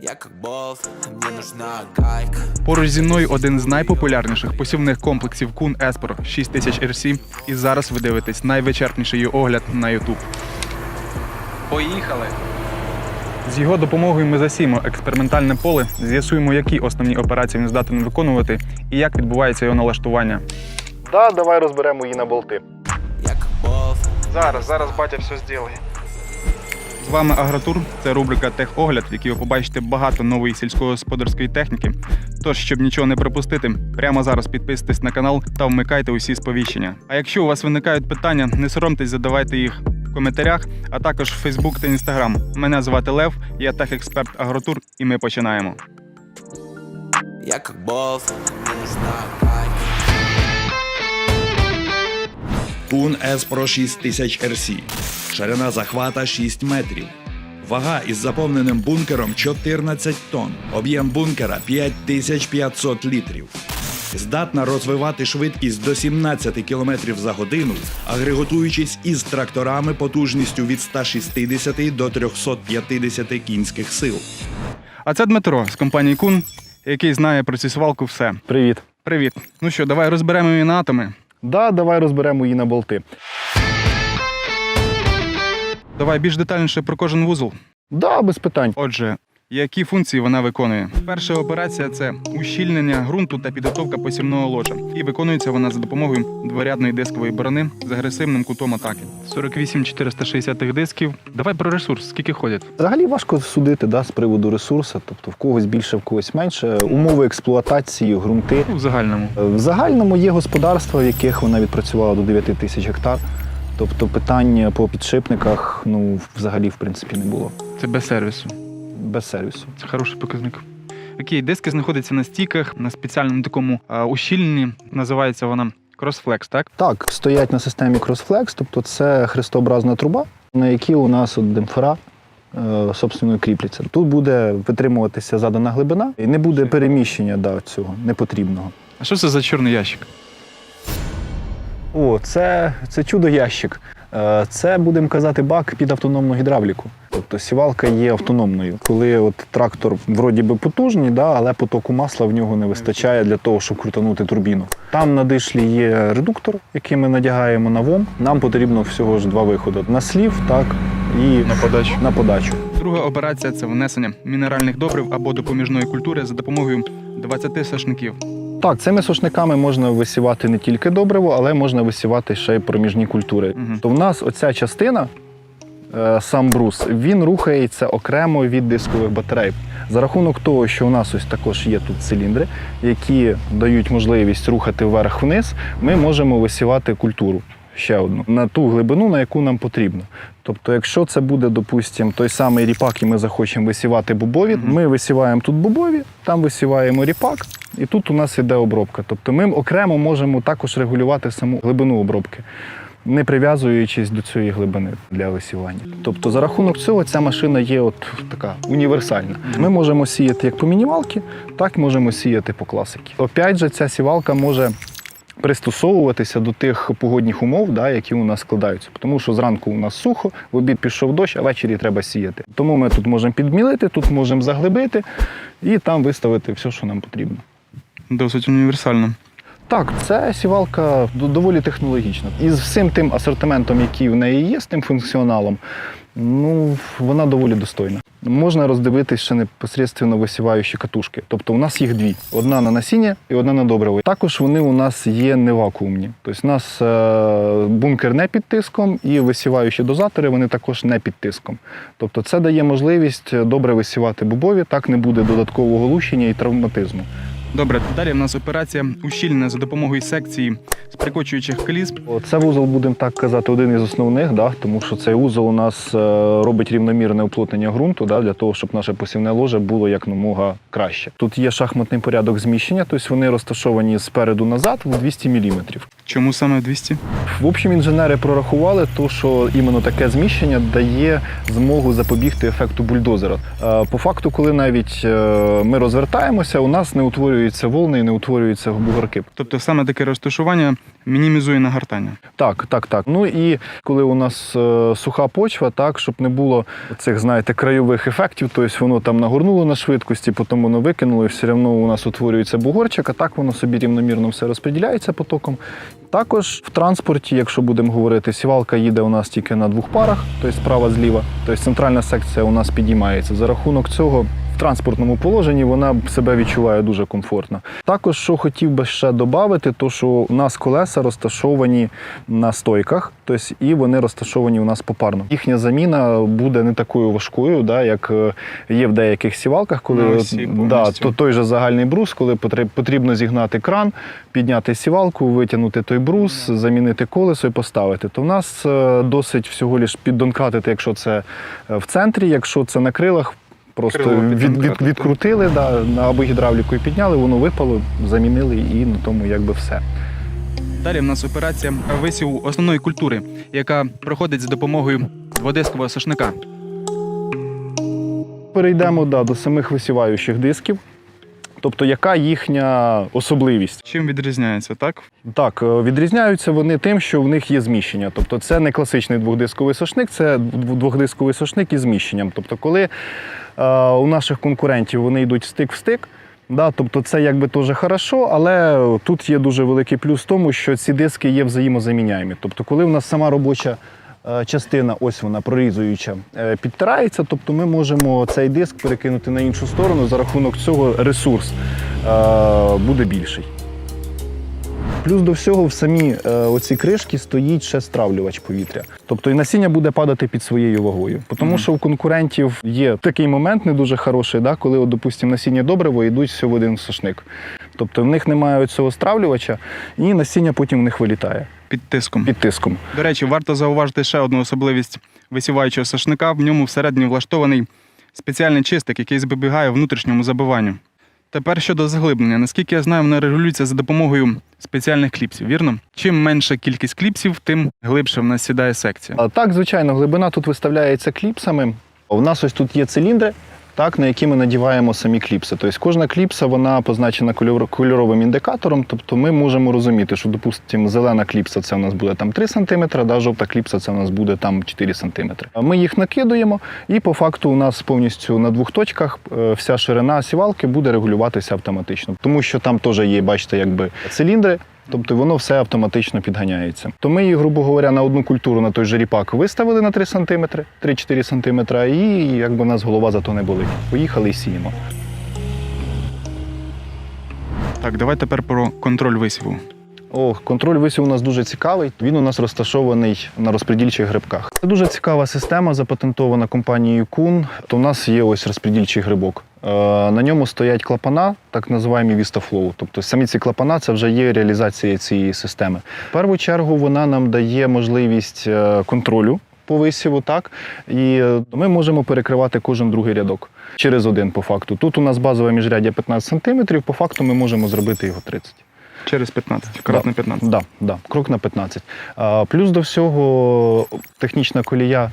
Я как болт, мне нужна гайка Поруч зі мною один з найпопулярніших посівних комплексів Кун Еспор 6000 RC. І зараз ви дивитесь найвичерпніший її огляд на YouTube. Поїхали! З його допомогою ми засіємо експериментальне поле, з'ясуємо, які основні операції він здатен виконувати і як відбувається його налаштування. Да, давай розберемо її на болти. Я как болт, Зараз, зараз батя все зробить. З вами Агротур. Це рубрика Техогляд, в якій ви побачите багато нової сільськогосподарської техніки. Тож, щоб нічого не пропустити, прямо зараз підписуйтесь на канал та вмикайте усі сповіщення. А якщо у вас виникають питання, не соромтесь, задавайте їх в коментарях, а також в Facebook та Instagram. Мене звати Лев, я техексперт Агротур, і ми починаємо. я как гайка Кун Pro 6000 RC. Ширина захвата 6 метрів. Вага із заповненим бункером 14 тонн. Об'єм бункера 5500 літрів. Здатна розвивати швидкість до 17 км за годину, агреготуючись із тракторами потужністю від 160 до 350 кінських сил. А це Дмитро з компанії Кун, який знає про цю свалку все. Привіт. Привіт. Ну що, давай розберемо її на атоми. Да, давай розберемо її на болти. Давай більш детальніше про кожен вузол. Да, без питань. Отже, які функції вона виконує? Перша операція це ущільнення ґрунту та підготовка посівного ложа. І виконується вона за допомогою дворядної дискової борони з агресивним кутом атаки. 48 460 дисків. Давай про ресурс, скільки ходять? Взагалі важко судити да, з приводу ресурсу, тобто в когось більше, в когось менше. Умови експлуатації, ґрунти. Ну, в загальному. В загальному є господарства, в яких вона відпрацювала до 9 тисяч гектар. Тобто питань по підшипниках ну, взагалі в принципі не було. Це без сервісу. Без сервісу. Це хороший показник. Окей, диски знаходяться на стіках, на спеціальному такому а, ущільненні. Називається вона Crossflex, так? Так, стоять на системі CrossFlex, тобто це хрестообразна труба, на якій у нас от демпфера е, собственно кріпляться. Тут буде витримуватися задана глибина і не буде переміщення да, цього непотрібного. А що це за чорний ящик? О, це, це чудо-ящик. Е, Це, будемо казати, бак під автономну гідравліку. Тобто сівалка є автономною. Коли от трактор вроді би потужний, да, але потоку масла в нього не вистачає для того, щоб крутанути турбіну. Там на дишлі є редуктор, який ми надягаємо на ВОМ. Нам потрібно всього ж два виходи: на слів, так і На подачу. на подачу. Друга операція це внесення мінеральних добрив або допоміжної культури за допомогою 20 сашників. Так, цими сошниками можна висівати не тільки добриво, але можна висівати ще й проміжні культури. Мгм. То в нас оця частина, е, сам брус, він рухається окремо від дискових батарей. За рахунок того, що у нас ось також є тут циліндри, які дають можливість рухати вверх-вниз, ми можемо висівати культуру. Ще одну на ту глибину, на яку нам потрібно. Тобто, якщо це буде, допустимо, той самий ріпак, і ми захочемо висівати бобові, Мгм. ми висіваємо тут бобові, там висіваємо ріпак, і тут у нас іде обробка. Тобто ми окремо можемо також регулювати саму глибину обробки, не прив'язуючись до цієї глибини для висівання. Тобто, за рахунок цього ця машина є от така універсальна. Ми можемо сіяти як по мінімалки, так можемо сіяти по класики. Опять же, ця сівалка може. Пристосовуватися до тих погодних умов, да, які у нас складаються. Тому що зранку у нас сухо, в обід пішов дощ, а ввечері треба сіяти. Тому ми тут можемо підмілити, тут можемо заглибити і там виставити все, що нам потрібно. Досить універсально. Так, це сівалка доволі технологічна. І з всім тим асортиментом, який в неї є, з тим функціоналом, ну, вона доволі достойна. Можна роздивитись ще непосередньо висіваючі катушки. Тобто у нас їх дві: одна на насіння і одна на добриво. Також вони у нас є не вакуумні. Тобто у нас е, бункер не під тиском, і висіваючі дозатори вони також не під тиском. Тобто це дає можливість добре висівати бобові, так не буде додаткового лущення і травматизму. Добре, далі в нас операція ущільнення за допомогою секції з прикочуючих клісп. Це вузол, будемо так казати, один із основних, да, тому що цей вузол у нас е, робить рівномірне уплотнення ґрунту да, для того, щоб наше посівне ложе було якомога краще. Тут є шахматний порядок зміщення, тобто вони розташовані спереду назад в 200 мм. Чому саме 200? В общем, інженери прорахували, то, що іменно таке зміщення дає змогу запобігти ефекту бульдозера. Е, По факту, коли навіть е, ми розвертаємося, у нас не утворюються волни і не утворюються бугорки. Тобто саме таке розташування мінімізує нагортання. Так, так, так. Ну і коли у нас е, суха почва, так, щоб не було цих, знаєте, крайових ефектів, тобто воно там нагорнуло на швидкості, потім воно викинуло, і все одно у нас утворюється бугорчик, а так воно собі рівномірно все розподіляється потоком. Також в транспорті, якщо будемо говорити, сівалка їде у нас тільки на двох парах, тобто справа зліва, тобто центральна секція у нас підіймається. За рахунок цього транспортному положенні вона себе відчуває дуже комфортно. Також, що хотів би ще додати, то що у нас колеса розташовані на стойках, тобто і вони розташовані у нас попарно. Їхня заміна буде не такою важкою, да, як е, є в деяких сівалках, коли На осі да, то той же загальний брус, коли потрібно зігнати кран, підняти сівалку, витягнути той брус, замінити колесо і поставити. То в нас е, досить всього лиш піддонкратити, якщо це е, в центрі, якщо це на крилах. Просто від, від, відкрутили да, на або гідравліку і підняли, воно випало, замінили і на тому якби все. Далі в нас операція висіву основної культури, яка проходить за допомогою дводискового сошника. Перейдемо да, до самих висіваючих дисків. Тобто, яка їхня особливість? Чим відрізняється, так? Так, е, відрізняються вони тим, що в них є зміщення. Тобто, це не класичний двохдисковий сошник, це двохдисковий сошник із зміщенням. Тобто, коли е, у наших конкурентів вони йдуть стик в стик. Да, тобто це якби теж хорошо, але тут є дуже великий плюс в тому, що ці диски є взаємозаміняємі. Тобто, коли в нас сама робоча частина, ось вона прорізуюча, е, підтирається, тобто ми можемо цей диск перекинути на іншу сторону. За рахунок цього ресурс е, буде більший. Плюс до всього в самій е, оці кришки стоїть ще стравлювач повітря. Тобто і насіння буде падати під своєю вагою. Тому що у конкурентів є такий момент не дуже хороший, да, коли, от, допустимо, насіння добриво йдуть все в один сошник. Тобто в них немає цього стравлювача, і насіння потім в них вилітає Під тиском. під тиском. До речі, варто зауважити ще одну особливість висіваючого сошника. В ньому всередині влаштований спеціальний чистик, який запобігає внутрішньому забиванню. Тепер щодо заглиблення. Наскільки я знаю, вона регулюється за допомогою спеціальних кліпсів, вірно? Чим менша кількість кліпсів, тим глибше в нас сідає секція. А, Так, звичайно, глибина тут виставляється кліпсами. У нас ось тут є циліндри, так, на які ми надіваємо самі кліпси. Тобто кожна кліпса вона позначена кольор- кольоровим індикатором. Тобто ми можемо розуміти, що, допустимо, зелена кліпса це у нас буде там 3 см, да, жовта кліпса це у нас буде там 4 см. Ми їх накидуємо, і по факту у нас повністю на двох точках е, вся ширина сівалки буде регулюватися автоматично. Тому що там теж є, бачите, якби циліндри. Тобто воно все автоматично підганяється. То ми її, грубо говоря, на одну культуру на той же ріпак виставили на 3 см, 3-4 см, і якби в нас голова зато не болить. Поїхали і сіємо. Так, давай тепер про контроль висіву. О, контроль висів у нас дуже цікавий. Він у нас розташований на розподільчих грибках. Це дуже цікава система, запатентована компанією Кун. То в нас є ось розподільчий грибок. Е, На ньому стоять клапана, так називаємо VistaFlow. Тобто самі ці клапана це вже є реалізація цієї системи. В першу чергу вона нам дає можливість е, контролю. По висіву, так і е, ми можемо перекривати кожен другий рядок через один по факту. Тут у нас базове міжряддя 15 см, по факту ми можемо зробити його 30 Через 15, крат на 15. Да, да, крок на 15. А, плюс до всього технічна колія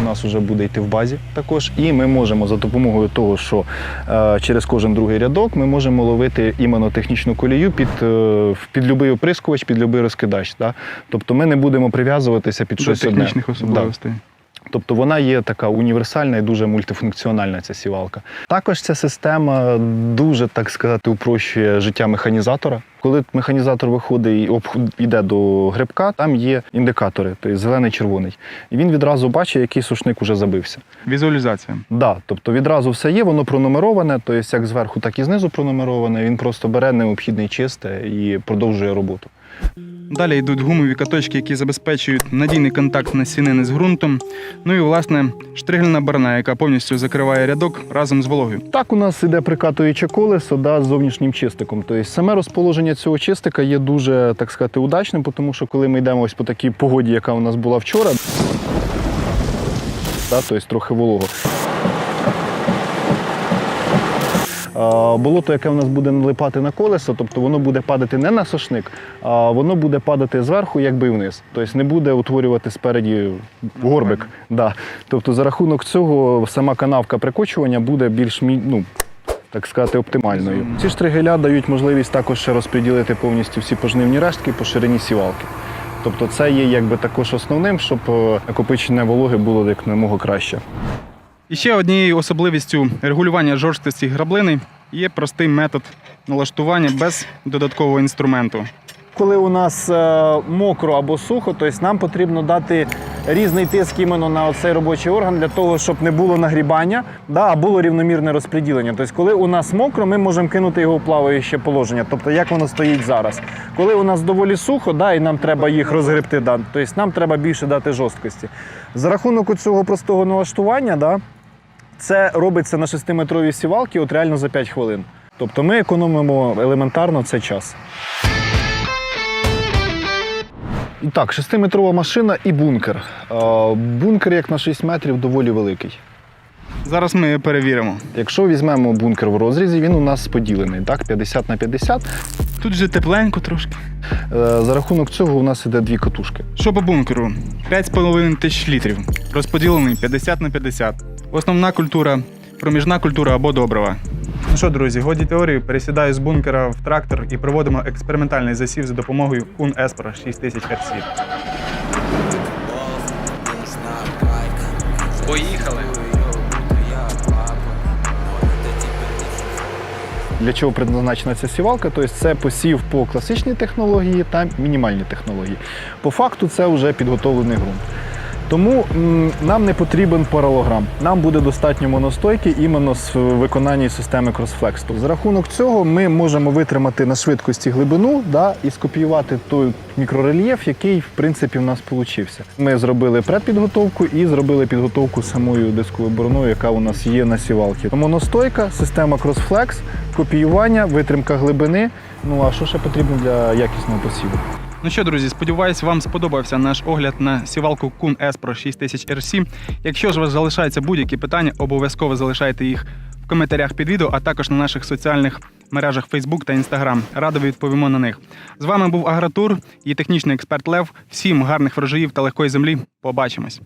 у нас вже буде йти в базі також. І ми можемо за допомогою того, що е, через кожен другий рядок ми можемо ловити іменно технічну колію під, е, під будь-який оприскувач, під будь-який розкидач. Да? Тобто ми не будемо прив'язуватися під До щось одне. технічних Да. особливостей. Тобто вона є така універсальна і дуже мультифункціональна ця сівалка. Також ця система дуже, так сказати, упрощує життя механізатора. Коли механізатор виходить і йде до грибка, там є індикатори, тобто зелений, червоний. І він відразу бачить, який сушник уже забився. Візуалізація. Да, тобто відразу все є, воно пронумероване, тобто як зверху, так і знизу пронумероване. Він просто бере необхідне чисте і продовжує роботу. Далі йдуть гумові каточки, які забезпечують надійний контакт насінини з ґрунтом. Ну і власне штригельна барна, яка повністю закриває рядок разом з вологою. Так у нас іде прикатуюче колесо да, з зовнішнім чистиком. Тобто саме розположення цього чистика є дуже, так сказати, удачним, тому що коли ми йдемо ось по такій погоді, яка у нас була вчора, да, тобто трохи волого. Болото, яке у нас буде налипати на колесо, тобто воно буде падати не на сошник, а воно буде падати зверху, якби вниз. Тобто не буде утворювати спереді горбик. Да. Тобто за рахунок цього сама канавка прикочування буде більш ну, так сказати, оптимальною. Ці штригеля дають можливість також ще розподілити повністю всі пожнивні рештки по ширині сівалки. Тобто це є якби також основним, щоб е, накопичення вологи було як намога краще. І ще однією особливістю регулювання жорсткості граблини є простий метод налаштування без додаткового інструменту. Коли у нас е, мокро або сухо, тобто нам потрібно дати різний тиск іменно на цей робочий орган для того, щоб не було нагрібання, да, а було рівномірне розподілення. Тобто, коли у нас мокро, ми можемо кинути його в плаваюче положення, тобто як воно стоїть зараз. Коли у нас доволі сухо, да, і нам треба їх розгребти, да, тобто нам треба більше дати жорсткості. За рахунок цього простого налаштування, да, це робиться на 6-метровій сівалці от реально за 5 хвилин. Тобто ми економимо елементарно цей час. Так, шестиметрова машина і бункер. Бункер, як на 6 метрів, доволі великий. Зараз ми перевіримо. Якщо візьмемо бункер в розрізі, він у нас поділений, так, 50 на 50. Тут же тепленько трошки. Е, За рахунок цього у нас іде дві катушки. Що по бункеру? 5,5 тисяч літрів. Розподілений 50 на 50. Основна культура, проміжна культура або добрива. Ну що, друзі, годі теорії, пересідаю з бункера в трактор і проводимо експериментальний засів за допомогою Кун Еспера 6000 Hz. Поїхали! Для чого предназначена ця сівалка? Тобто це посів по класичній технології та мінімальній технології. По факту це вже підготовлений ґрунт. Тому нам не потрібен паралограм. Нам буде достатньо моностойки іменно з виконанні системи CrossFlex. За рахунок цього ми можемо витримати на швидкості глибину да, і скопіювати той мікрорельєф, який в принципі в нас получився. Ми зробили предпідготовку і зробили підготовку самою дисковою бороною, яка у нас є на сівалці. Моностойка, система CrossFlex, копіювання, витримка глибини. Ну а що ще потрібно для якісного посіву? Ну що, друзі, сподіваюсь, вам сподобався наш огляд на сівалку Kun Espro Pro 6000 RC. Якщо ж у вас залишаються будь-які питання, обов'язково залишайте їх в коментарях під відео, а також на наших соціальних мережах Facebook та Instagram. Радо відповімо на них. З вами був Агратур і технічний експерт Лев. Всім гарних врожаїв та легкої землі. Побачимось.